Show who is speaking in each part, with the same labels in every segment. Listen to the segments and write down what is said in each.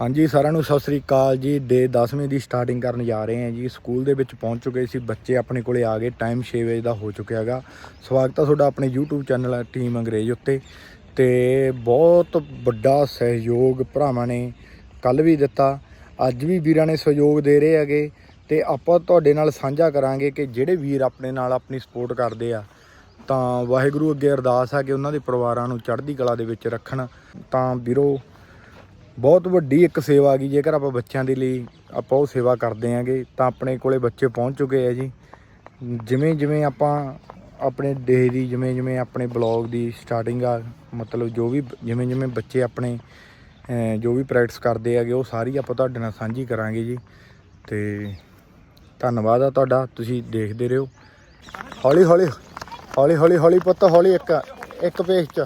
Speaker 1: ਹਾਂਜੀ, ਸਾਰਿਆਂ ਨੂੰ ਸਤਿ ਸ੍ਰੀ ਅਕਾਲ ਜੀ। ਡੇ 10ਵੀਂ ਦੀ ਸਟਾਰਟਿੰਗ ਕਰਨ ਜਾ ਰਹੇ ਹਾਂ ਜੀ। ਸਕੂਲ ਦੇ ਵਿੱਚ ਪਹੁੰਚ ਚੁੱਕੇ ਸੀ ਬੱਚੇ ਆਪਣੇ ਕੋਲੇ ਆ ਗਏ। ਟਾਈਮ 6 ਵਜੇ ਦਾ ਹੋ ਚੁੱਕਿਆ ਹੈਗਾ। ਸਵਾਗਤ ਹੈ ਤੁਹਾਡਾ ਆਪਣੇ YouTube ਚੈਨਲ ਟੀਮ ਅੰਗਰੇਜ਼ ਉੱਤੇ। ਤੇ ਬਹੁਤ ਵੱਡਾ ਸਹਿਯੋਗ ਭਰਾਵਾਂ ਨੇ ਕੱਲ ਵੀ ਦਿੱਤਾ। ਅੱਜ ਵੀ ਵੀਰਾਂ ਨੇ ਸਹਿਯੋਗ ਦੇ ਰਹੇ ਹੈਗੇ। ਤੇ ਆਪਾਂ ਤੁਹਾਡੇ ਨਾਲ ਸਾਂਝਾ ਕਰਾਂਗੇ ਕਿ ਜਿਹੜੇ ਵੀਰ ਆਪਣੇ ਨਾਲ ਆਪਣੀ ਸਪੋਰਟ ਕਰਦੇ ਆ, ਤਾਂ ਵਾਹਿਗੁਰੂ ਅੱਗੇ ਅਰਦਾਸ ਆ ਕਿ ਉਹਨਾਂ ਦੇ ਪਰਿਵਾਰਾਂ ਨੂੰ ਚੜ੍ਹਦੀ ਕਲਾ ਦੇ ਵਿੱਚ ਰੱਖਣ। ਤਾਂ ਵੀਰੋ ਬਹੁਤ ਵੱਡੀ ਇੱਕ ਸੇਵਾ ਆ ਗਈ, ਜੇਕਰ ਆਪਾਂ ਬੱਚਿਆਂ ਦੇ ਲਈ ਆਪਾਂ ਉਹ ਸੇਵਾ ਕਰਦੇ ਆਂਗੇ, ਤਾਂ ਆਪਣੇ ਕੋਲੇ ਬੱਚੇ ਪਹੁੰਚ ਚੁੱਕੇ ਆ ਜੀ। ਜਿਵੇਂ ਜਿਵੇਂ ਆਪਾਂ ਆਪਣੇ ਡੇ ਦੀ, ਜਿਵੇਂ ਜਿਵੇਂ ਆਪਣੇ ਬਲੌਗ ਦੀ ਸਟਾਰਟਿੰਗ ਆ, ਮਤਲਬ ਜੋ ਵੀ ਜਿਵੇਂ ਜਿਵੇਂ ਬੱਚੇ ਆਪਣੇ ਜੋ ਵੀ ਪ੍ਰੈਕਟਿਸ ਕਰਦੇ ਆਗੇ, ਉਹ ਸਾਰੀ ਆਪਾਂ ਤੁਹਾਡੇ ਨਾਲ ਸਾਂਝੀ ਕਰਾਂਗੇ ਜੀ। ਤੇ ਧੰਨਵਾਦ ਆ ਤੁਹਾਡਾ, ਤੁਸੀਂ ਦੇਖਦੇ ਰਹੋ। ਹੌਲੀ ਹੌਲੀ ਹੌਲੀ ਹੌਲੀ ਹੌਲੀ ਪੁੱਤ, ਹੌਲੀ ਇੱਕ ਇੱਕ ਪੇਜ ਚ।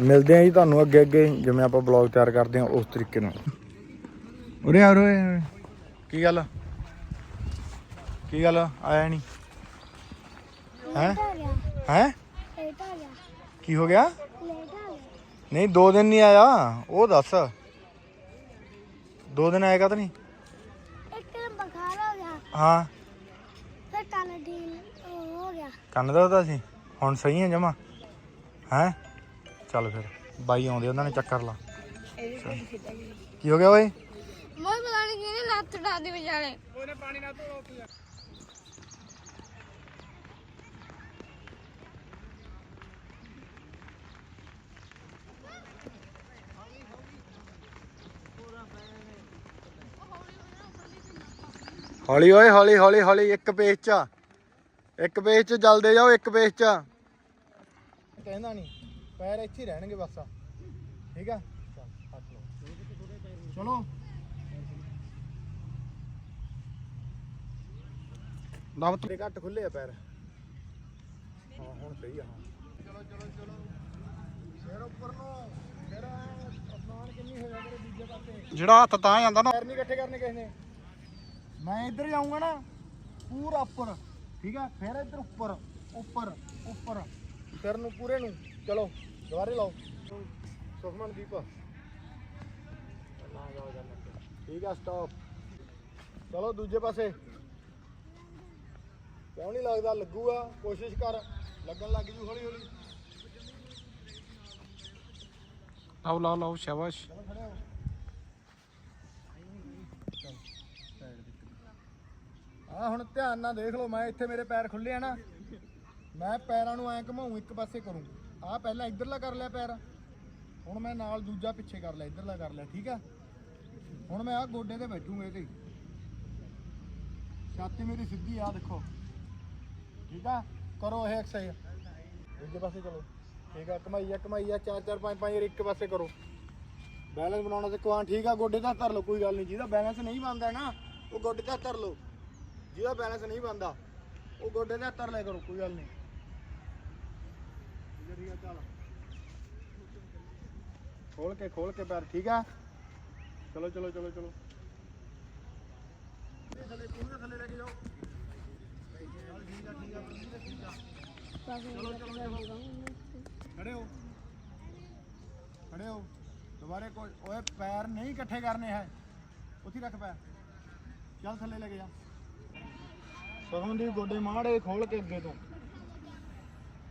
Speaker 1: ਮਿਲਦੇ ਆ ਜੀ ਤੁਹਾਨੂੰ ਅੱਗੇ ਅੱਗੇ ਜਿਵੇਂ ਆਪਾਂ ਬਲੌਗ ਤਿਆਰ ਕਰਦੇ ਆ ਉਸ ਤਰੀਕੇ ਨਾਲ। ਉਰੇ ਆ ਉਰੇ। ਕੀ ਗੱਲ? ਕੀ ਗੱਲ? ਆਇਆ ਨਹੀਂ ਹੈ? ਹੈ?
Speaker 2: ਲੇਟ ਆ ਗਿਆ।
Speaker 1: ਕੀ ਹੋ ਗਿਆ? ਨਹੀਂ ਦੋ ਦਿਨ ਨਹੀਂ ਆਇਆ। ਉਹ ਦੱਸ। ਦੋ ਦਿਨ ਆਏਗਾ ਤਾਂ ਨਹੀਂ
Speaker 2: ਇੱਕ ਦਿਨ ਬੁਖਾਰ ਹੋ ਗਿਆ।
Speaker 1: ਹਾਂ।
Speaker 2: ਫਿਰ ਕੰਨ ਢੀਲ ਉਹ ਹੋ ਗਿਆ।
Speaker 1: ਕੰਨ ਦਾ ਸੀ। ਹੁਣ ਸਹੀ ਹੈ ਜਮਾ। ਹੈ? ਚੱਲ ਫਿਰ ਬਾਈ ਆਉਂਦੇ ਉਹਨਾਂ ਨੇ ਚੱਕਰ ਲਾ। ਕੀ ਹੋ ਗਿਆ ਓਏ?
Speaker 2: ਮੈਂ ਪਤਾ ਨਹੀਂ ਕਿਹਨੇ ਲੱਤ ਡਾਦੀ ਵਿਚਾਲੇ।
Speaker 1: ਹੌਲੀ ਓਏ ਹੌਲੀ ਹੌਲੀ ਹੌਲੀ ਇੱਕ ਪੇਜ ਚ ਇੱਕ ਪੇਜ ਚ ਚੱਲਦੇ ਜਾਓ ਇੱਕ ਪੇਜ ਚ ਕਹਿੰਦਾ ਨਹੀਂ ਪੈਰ ਇੱਥੇ ਹੀ ਰਹਿਣਗੇ ਬਸ। ਠੀਕ ਆ? ਚਲੋ। ਦਬਤ ਦੇ ਘੱਟ ਖੁੱਲੇ ਆ ਪੈਰ। ਹਾਂ ਹੁਣ ਸਹੀ ਆ ਹਾਂ। ਚਲੋ ਚਲੋ ਚਲੋ। ਸਿਰ ਉੱਪਰ ਨੂੰ ਫਿਰ ਅਸਮਾਨ ਕਿੰਨੀ ਹੋ ਜਾਵੇ ਦੂਜੇ ਪਾਸੇ।
Speaker 3: ਜਿਹੜਾ ਹੱਥ ਤਾਂ ਜਾਂਦਾ ਨਾ।
Speaker 1: ਪੈਰ ਨਹੀਂ ਇਕੱਠੇ ਕਰਨੇ ਕਿਸੇ ਨੇ। ਮੈਂ ਇੱਧਰ ਜਾਊਂਗਾ ਨਾ ਪੂਰਾ ਉੱਪਰ। ਠੀਕ ਆ? ਫਿਰ ਇੱਧਰ ਉੱਪਰ ਉੱਪਰ ਉੱਪਰ। ਸਿਰ ਨੂੰ ਪੂਰੇ ਨੂੰ। ਚਲੋ ਦੁਬਾਰੇ ਲਾਓ। ਸੁਖਮਨ ਦੀਪ। ਠੀਕ ਆ ਸਟਾਪ ਚਲੋ ਦੂਜੇ ਪਾਸੇ। ਕਿਉਂ ਨਹੀਂ ਲੱਗਦਾ? ਲੱਗੂਗਾ। ਕੋਸ਼ਿਸ਼ ਕਰ। ਲੱਗਣ ਲੱਗ ਜੂ ਹੌਲੀ ਹੌਲੀ।
Speaker 3: ਲਾਓ ਲਾਓ ਲਾਓ ਸ਼ਾਬਾਸ਼।
Speaker 1: ਚਲੋ ਖੜੇ ਹੋ। ਆ ਹੁਣ ਧਿਆਨ ਨਾਲ ਦੇਖ ਲਓ। ਮੈਂ ਇੱਥੇ ਮੇਰੇ ਪੈਰ ਖੁੱਲੇ ਆ ਨਾ। ਮੈਂ ਪੈਰਾਂ ਨੂੰ ਐਂ ਘਮਾਉਂ ਇੱਕ ਪਾਸੇ ਕਰੂੰ। ਆ ਪਹਿਲਾਂ ਇੱਧਰਲਾ ਕਰ ਲਿਆ ਪੈਰ। ਹੁਣ ਮੈਂ ਨਾਲ ਦੂਜਾ ਪਿੱਛੇ ਕਰ ਲਿਆ, ਇੱਧਰਲਾ ਕਰ ਲਿਆ, ਠੀਕ ਆ? ਹੁਣ ਮੈਂ ਆ ਗੋਡੇ ਤੇ ਬੈਠੂਗਾ ਇਹਦੇ ਛਾਤੀ ਮੇਰੀ ਸਿੱਧੀ ਆ, ਦੇਖੋ। ਠੀਕ ਆ? ਕਰੋ ਇਹ ਐਕਸਰਸਾਈਜ਼ ਦੂਜੇ ਪਾਸੇ ਚਲੋ। ਠੀਕ ਆ, ਕਮਾਈ ਆ ਚਾਰ ਚਾਰ, ਪੰਜ ਪੰਜ ਵਾਰੀ ਇੱਕ ਪਾਸੇ ਕਰੋ। ਬੈਲੈਂਸ ਬਣਾਉਣਾ ਤੇ ਕੁਆਂ ਠੀਕ ਆ, ਗੋਡੇ ਤੇ ਧਰ ਲਓ, ਕੋਈ ਗੱਲ ਨਹੀਂ। ਜਿਹਦਾ ਬੈਲੈਂਸ ਨਹੀਂ ਬਣਦਾ ਨਾ, ਉਹ ਗੋਡੇ ਤੇ ਹੱਥ ਧਰ ਲਓ। ਜਿਹਦਾ ਬੈਲੈਂਸ ਨਹੀਂ ਬਣਦਾ, ਉਹ ਗੋਡੇ ਤੇ ਹੱਥ ਧਰ ਲਿਆ ਕਰੋ, ਕੋਈ ਗੱਲ ਨਹੀਂ। ਖੋਲ ਕੇ ਖੋਲ ਕੇ ਪੈਰ ਠੀਕ ਆ? ਚਲੋ ਚਲੋ ਚਲੋ ਚਲੋ। ਥੱਲੇ ਤੂੰ ਥੱਲੇ ਲੈ ਕੇ ਜਾਓ ਠੀਕ ਆ ਠੀਕ ਆ ਠੀਕ ਆ, ਚਲੋ ਚਲੋ ਖੜੇ ਹੋ। ਖੜੇ ਹੋ। ਦੁਬਾਰੇ ਕੋਈ ਓਏ ਪੈਰ ਨਹੀਂ ਇਕੱਠੇ ਕਰਨੇ ਹੈ। ਉੱਥੇ ਰੱਖ ਪੈਰ। ਚੱਲ ਥੱਲੇ ਲੈ ਕੇ ਜਾ। ਸਗੋਂ ਦੀ ਗੋਡੇ ਮਾੜੇ ਖੋਲ ਕੇ ਅੱਗੇ ਤੋਂ।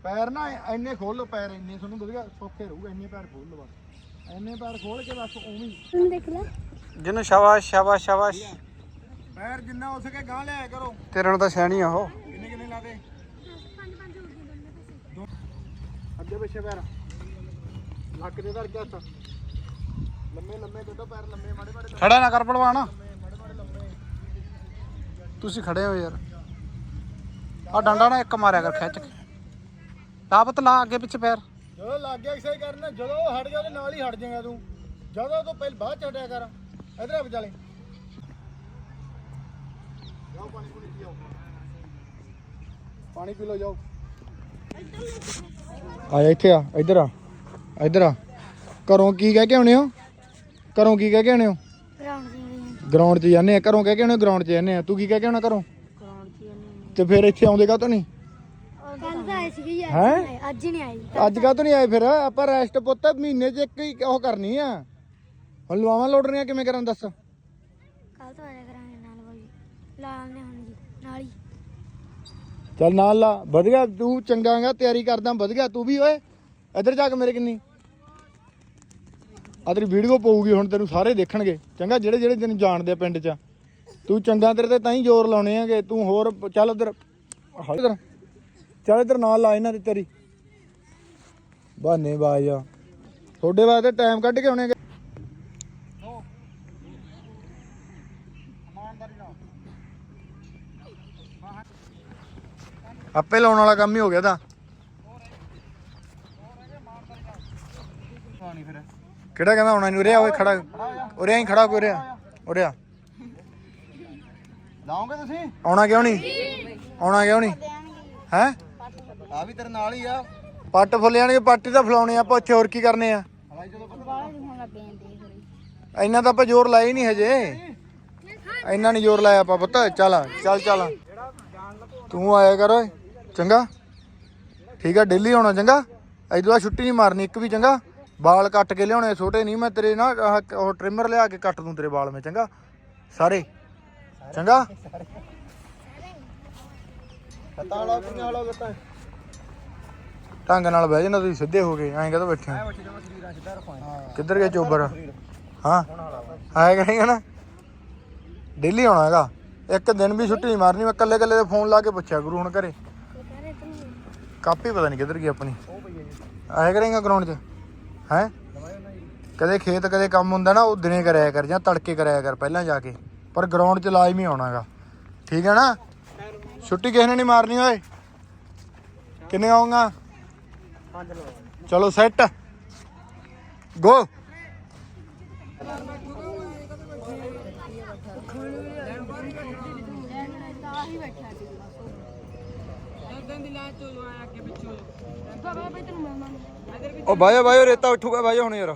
Speaker 1: ਪੈਰ ਨਾ ਐਨੇ ਖੋਲ ਲਓ ਪੈਰ ਇੰਨੇ ਤੁਹਾਨੂੰ ਵਧੀਆ ਸੌਖੇ ਰਹੂਗਾ ਇੰਨੇ ਪੈਰ ਖੋਲ ਲਓ ਬਸ। ਐਨੇ ਪੈਰ ਖੋਲ ਕੇ ਬਸ ਉਵੇਂ ਹੀ।
Speaker 2: ਦੇਖ ਲੈ।
Speaker 3: ਜਿਹਨੂੰ ਸ਼ਾਬਾਸ਼ ਸ਼ਾਬਾਸ਼ ਸ਼ਾਬਾਸ਼।
Speaker 1: ਪੈਰ ਜਿੰਨਾ ਹੋ ਸਕੇ ਗਾਂ ਲਿਆਇਆ ਕਰੋ।
Speaker 3: ਤੇਰੇ ਨੂੰ ਤਾਂ ਸਿਆਣੀ ਆ ਉਹ।
Speaker 1: ਕਿੰਨੇ ਕਿੰਨੇ ਲਾਦੇ ਅੱਗੇ ਪਿੱਛੇ ਪੈਰ। ਲੱਕ ਦੇ ਧਰ ਕੇ ਹੱਥ। ਲੰਮੇ ਲੰਮੇ ਕੱਢੋ ਪੈਰ ਲੰਮੇ ਮਾੜੇ ਮਾੜੇ
Speaker 3: ਖੜਾ ਨਾ ਕਰ ਪੜਵਾਣਾ ਤੁਸੀਂ ਖੜੇ ਹੋ ਯਾਰ। ਆ ਡੰਡਾ ਨਾ ਇੱਕ ਮਾਰਿਆ ਕਰ ਖਿੱਚ ਕੇ। ਲਾਪਤ ਲਾ ਅੱਗੇ ਪਿੱਛੇ ਪੈਰ।
Speaker 1: ਜਦੋਂ ਲੱਗ ਗਿਆ ਐਕਸਰਸਾਈਜ਼ ਕਰਨਾ ਜਦੋਂ ਉਹ ਹਟ ਗਿਆ ਉਹਦੇ ਨਾਲ ਹੀ ਹਟ ਜਾਏਗਾ ਤੂੰ। ਜਦੋਂ ਤੋਂ ਪਹਿਲ ਬਾਅਦ ਚ ਹਟਿਆ ਕਰ। ਇਧਰ ਆ ਵਿਚਾਲੇ। ਜਾਓ ਪਾਣੀ ਪੂਣੀ ਪੀਓ। ਪਾਣੀ ਪੀ ਲਓ ਜਾਓ। ਆ ਜਾ ਇੱਥੇ ਆ ਇੱਧਰ ਆ ਇੱਧਰ ਆ। ਘਰੋਂ ਕੀ ਕਹਿ ਕੇ ਆਉਣੇ ਹੋ? ਘਰੋਂ ਕੀ ਕਹਿ ਕੇ ਆਉਣੇ ਹੋ?
Speaker 2: ਗਰਾਊਂਡ
Speaker 1: 'ਚ ਜਾਂਦੇ ਆ ਘਰੋਂ ਕਹਿ ਕੇ ਆਉਣੇ ਗਰਾਊਂਡ 'ਚ ਜਾਂਦੇ ਆ। ਤੂੰ ਕੀ ਕਹਿ ਕੇ ਆਉਣਾ ਘਰੋਂ? ਤੇ ਫਿਰ ਇੱਥੇ ਆਉਂਦੇ ਕਾ ਨਹੀਂ?
Speaker 2: ਕੱਲ ਤਾਂ ਆਏ ਸੀ ਗਈ ਅੱਜ
Speaker 1: ਹੈਂ?
Speaker 2: ਨਹੀਂ ਆਈ, ਅੱਜ
Speaker 1: ਕਾ ਨਹੀਂ ਆਏ ਫਿਰ? ਆਪਾਂ ਰੈਸਟ ਪੁੱਤ ਮਹੀਨੇ 'ਚ ਇੱਕ ਹੀ ਉਹ ਕਰਨੀ ਆ। ਹੁਣ ਲਵਾਵਾਂ ਲੋੜਨੀਆਂ ਕਿਵੇਂ ਕਰਾਂ ਦੱਸ?
Speaker 2: ਕੱਲ ਤੋਂ ਆਇਆ ਕਰਾਂਗੇ ਨਾਲ ਬਾਈ ਲਾਉਣੇ ਹੁਣ ਜੀ ਨਾਲ ਹੀ।
Speaker 1: ਚੱਲ ਨਾਲ ਲਾ ਵਧੀਆ ਤੂੰ ਚੰਗਾਗਾ ਤਿਆਰੀ ਕਰਦਾ ਵਧੀਆ ਤੂੰ ਵੀ ਓਏ। ਇੱਧਰ ਜਾ ਕੇ ਮੇਰੇ ਕਿੰਨੀ। ਆ ਤੇਰੀ ਵੀਡੀਓ ਪਊਗੀ ਹੁਣ ਤੈਨੂੰ ਸਾਰੇ ਦੇਖਣਗੇ। ਚੰਗਾ ਜਿਹੜੇ ਜਿਹੜੇ ਤੈਨੂੰ ਜਾਣਦੇ ਆ ਪਿੰਡ 'ਚ। ਤੂੰ ਚੰਗਾ ਤੇਰੇ ਤੇ ਤਾਂ ਹੀ ਜ਼ੋਰ ਲਾਉਣੇ ਆਗੇ। ਤੂੰ ਹੋਰ ਚੱਲ ਉਧਰ। ਇਧਰ। ਚੱਲ ਇਧਰ ਨਾਲ ਲਾ ਇਹਨਾਂ ਦੀ ਤੇਰੀ। ਬਹਾਨੇ ਬਾਜ ਆ। ਤੁਹਾਡੇ ਵਾਸਤੇ ਟਾਈਮ ਕੱਢ ਕੇ ਆਉਣੇ ਆਪੇ ਲਾਉਣ ਵਾਲਾ ਕੰਮ ਹੀ ਹੋ ਗਿਆ ਤਾਂ। ਕਿਹੜਾ ਕਹਿੰਦਾ ਆਉਣਾ ਨਹੀਂ ਉਰੇ ਓਏ ਖੜਾ। ਉਰੇ ਆਈ ਖੜਾ ਕੋਈ ਉਰੇ ਆ ਉਰੇ ਆ।
Speaker 3: ਲਾਓਗੇ ਤੁਸੀਂ?
Speaker 1: ਆਉਣਾ ਕਿਉਂ ਨਹੀਂ ਆਉਣਾ ਕਿਉਂ ਨਹੀਂ ਹੈ?
Speaker 3: ਆ ਵੀ ਤੇਰੇ ਨਾਲ ਹੀ ਆ।
Speaker 1: ਪੱਟ ਫੁੱਲ ਜਾਣਗੇ ਪੱਟ ਤਾਂ ਫਲਾਉਣੇ ਆ ਆਪਾਂ ਉੱਥੇ ਹੋਰ ਕੀ ਕਰਨੇ ਆ?
Speaker 3: ਹਲਾਈ ਜਦੋਂ ਪਤਾ
Speaker 1: ਇੰਨਾ ਤਾਂ ਆਪਾਂ ਜ਼ੋਰ ਲਾਇਆ ਹੀ ਨਹੀਂ ਹਜੇ। ਇੰਨਾ ਨਹੀਂ ਜ਼ੋਰ ਲਾਇਆ ਆਪਾਂ ਪੁੱਤ। ਚੱਲ ਚੱਲ ਚੱਲ। ਤੂੰ ਆਇਆ ਕਰ ਓਏ ਚੰਗਾ। ਠੀਕ ਆ ਡੇਲੀ ਆਉਣਾ ਚੰਗਾ। ਐਦੋਂ ਬਾਅਦ ਛੁੱਟੀ ਨਹੀਂ ਮਾਰਨੀ ਇੱਕ ਵੀ ਚੰਗਾ। ਵਾਲ ਕੱਟ ਕੇ ਲਿਆਉਣੇ ਛੋਟੇ ਨਹੀਂ ਮੈਂ ਤੇਰੇ ਨਾ ਆਹ ਉਹ ਟ੍ਰਿਮਰ ਲਿਆ ਕੇ ਕੱਟ ਦੂੰ ਤੇਰੇ ਵਾਲ ਮੈਂ ਚੰਗਾ। ਸਾਰੇ। ਚੰਗਾ।
Speaker 3: ਪਤਾ ਲਾ ਕਿੰਨੇ ਵਾਲਾ ਲੱਤਾਂ।
Speaker 1: ਢੰਗ ਨਾਲ ਬਹਿ ਜਾਣਾ ਤੁਸੀਂ ਸਿੱਧੇ ਹੋ ਗਏ ਐਂ ਕਦੋਂ ਬੈਠੇ ਹੋ? ਕਿੱਧਰ ਗਏ ਚੋਬਰ? ਹਾਂ। ਆਇਆ ਕਰੇਗਾ ਨਾ ਡੇਲੀ ਆਉਣਾ ਹੈਗਾ। ਇੱਕ ਦਿਨ ਵੀ ਛੁੱਟੀ ਨਹੀਂ ਮਾਰਨੀ ਮੈਂ ਕੱਲੇ ਕੱਲੇ ਦੇ ਫੋਨ ਲਾ ਕੇ ਪੁੱਛਿਆ ਗੁਰੂ ਹੁਣ ਘਰੇ। ਕਾਪੀ ਪਤਾ ਨਹੀਂ ਕਿੱਧਰ ਗਈ ਆਪਣੀ। ਆਇਆ ਕਰੇਗਾ ਗਰਾਊਂਡ 'ਚ? ਹੈ? ਕਦੇ ਖੇਤ ਕਦੇ ਕੰਮ ਹੁੰਦਾ ਨਾ ਉਹ ਦਿਨੇ ਕਰਿਆ ਕਰ ਜਾਂ ਤੜਕੇ ਕਰਿਆ ਕਰ ਪਹਿਲਾਂ ਜਾ ਕੇ। ਪਰ ਗਰਾਊਂਡ 'ਚ ਲਾਜ਼ਮੀ ਆਉਣਾ ਹੈਗਾ। ਠੀਕ ਹੈ ਨਾ? ਛੁੱਟੀ ਕਿਸੇ ਨੇ ਨਹੀਂ ਮਾਰਨੀ ਓਏ। ਕਿੰਨੇ ਆਉਂਗਾ
Speaker 3: ਪੰਜ ਲੋ
Speaker 1: ਚਲੋ ਸੈੱਟ। ਗੋ ਉਹ ਬਾਇਓ ਬਾਇਓ ਰੇਤਾ ਉੱਠੂਗਾ ਬਾਇਓ ਹੁਣ ਯਾਰ।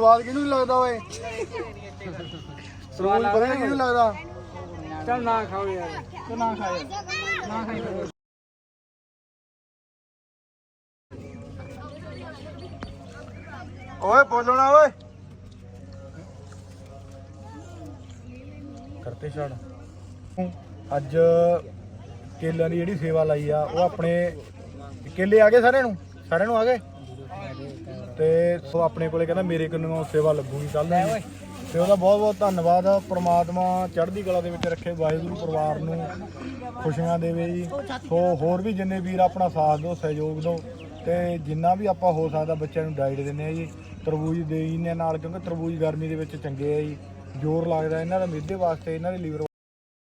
Speaker 1: ਸਵਾਦ ਕਿਹਨੂੰ ਨੀ ਲੱਗਦਾ ਓਏ? ਤਰਬੂਜ ਪਤਾ ਕਿਹਨੂੰ ਲੱਗਦਾ?
Speaker 3: ਚੱਲ ਨਾ ਖਾਓ ਯਾਰ। ਤੂੰ ਨਾ ਖਾ ਯਾਰ ਨਾ ਖਾਈ ਫਿਰ।
Speaker 1: ਓਏ ਬੋਲਣਾ ਓਏ। ਕਰਤੇ ਛਾੜ ਅੱਜ ਕੇਲਿਆਂ ਦੀ ਜਿਹੜੀ ਸੇਵਾ ਲਈ ਆ ਉਹ ਆਪਣੇ ਕੇਲੇ ਆ ਗਏ ਸਾਰਿਆਂ ਨੂੰ? ਸਾਰਿਆਂ ਨੂੰ ਆ ਗਏ? ਤੇ ਸੋ ਆਪਣੇ ਕੋਲੇ ਕਹਿੰਦਾ, ਮੇਰੇ ਕੋਲੋਂ ਸੇਵਾ ਲੱਗੂਗੀ ਕੱਲ ਨੂੰ ਤੇ ਉਹਦਾ ਬਹੁਤ ਬਹੁਤ ਧੰਨਵਾਦ ਪ੍ਰਮਾਤਮਾ ਚੜ੍ਹਦੀ ਕਲਾ ਦੇ ਵਿੱਚ ਰੱਖੇ, ਵਾਹਿਗੁਰੂ ਪਰਿਵਾਰ ਨੂੰ ਖੁਸ਼ੀਆਂ ਦੇਵੇ ਜੀ। ਸੋ ਹੋਰ ਵੀ ਜਿੰਨੇ ਵੀਰ ਆਪਣਾ ਸਾਥ ਦਿਓ, ਸਹਿਯੋਗ ਦਿਓ, ਤੇ ਜਿੰਨਾ ਵੀ ਆਪਾਂ ਹੋ ਸਕਦਾ ਬੱਚਿਆਂ ਨੂੰ ਡਾਈਟ ਦਿੰਨੇ ਆ ਜੀ। ਤਰਬੂਜ ਦੇ ਨੇ ਨਾਲ, ਕਿਉਂਕਿ ਤਰਬੂਜ ਗਰਮੀ ਦੇ ਵਿੱਚ ਚੰਗੇ ਆ ਜੀ। ਜ਼ੋਰ ਲੱਗਦਾ, ਇਹਨਾਂ ਦਾ ਮਿਹਦੇ ਵਾਸਤੇ, ਇਹਨਾਂ ਦੇ ਲੀਵਰ